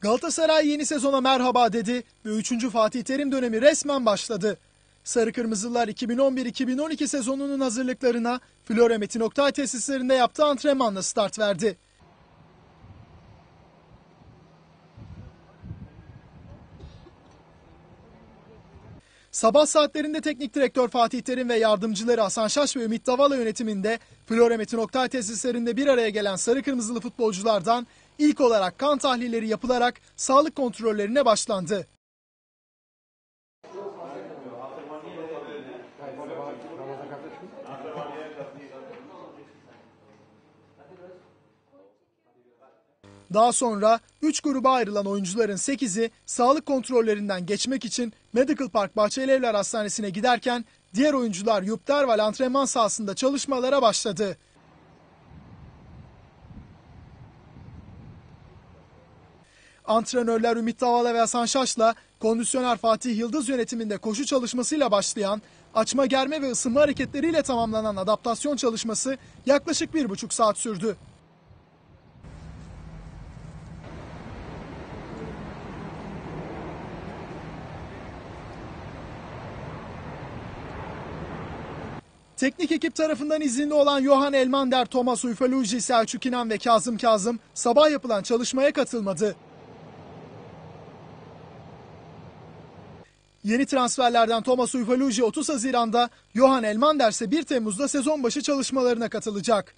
Galatasaray yeni sezona merhaba dedi ve 3. Fatih Terim dönemi resmen başladı. Sarı Kırmızılar 2011-2012 sezonunun hazırlıklarına Flora Metin Oktay tesislerinde yaptığı antrenmanla start verdi. Sabah saatlerinde teknik direktör Fatih Terim ve yardımcıları Hasan Şaş ve Ümit Davala yönetiminde Flora Metin Oktay tesislerinde bir araya gelen sarı kırmızılı futbolculardan ilk olarak kan tahlilleri yapılarak sağlık kontrollerine başlandı. Daha sonra 3 gruba ayrılan oyuncuların 8'i sağlık kontrollerinden geçmek için Medical Park Bahçelievler Hastanesi'ne giderken diğer oyuncular Yup Derval antrenman sahasında çalışmalara başladı. Antrenörler Ümit Davala ve Hasan Şaş'la kondisyoner Fatih Yıldız yönetiminde koşu çalışmasıyla başlayan, açma germe ve ısınma hareketleriyle tamamlanan adaptasyon çalışması yaklaşık bir buçuk saat sürdü. Teknik ekip tarafından izinli olan Johan Elmander, Thomas Ufoluji, Selçuk İnan ve Kazım Kazım sabah yapılan çalışmaya katılmadı. Yeni transferlerden Thomas Ufoluji 30 Haziran'da, Johan Elmander ise 1 Temmuz'da sezon başı çalışmalarına katılacak.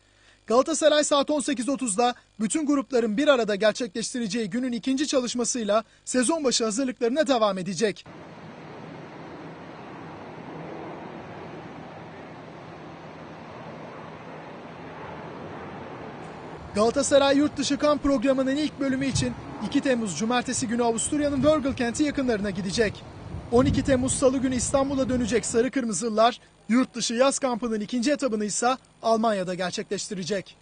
Galatasaray saat 18.30'da bütün grupların bir arada gerçekleştireceği günün ikinci çalışmasıyla sezon başı hazırlıklarına devam edecek. Galatasaray yurt dışı kamp programının ilk bölümü için 2 Temmuz Cumartesi günü Avusturya'nın Vörgl kenti yakınlarına gidecek. 12 Temmuz Salı günü İstanbul'a dönecek Sarı Kırmızılılar, yurt dışı yaz kampının ikinci etabını ise Almanya'da gerçekleştirecek.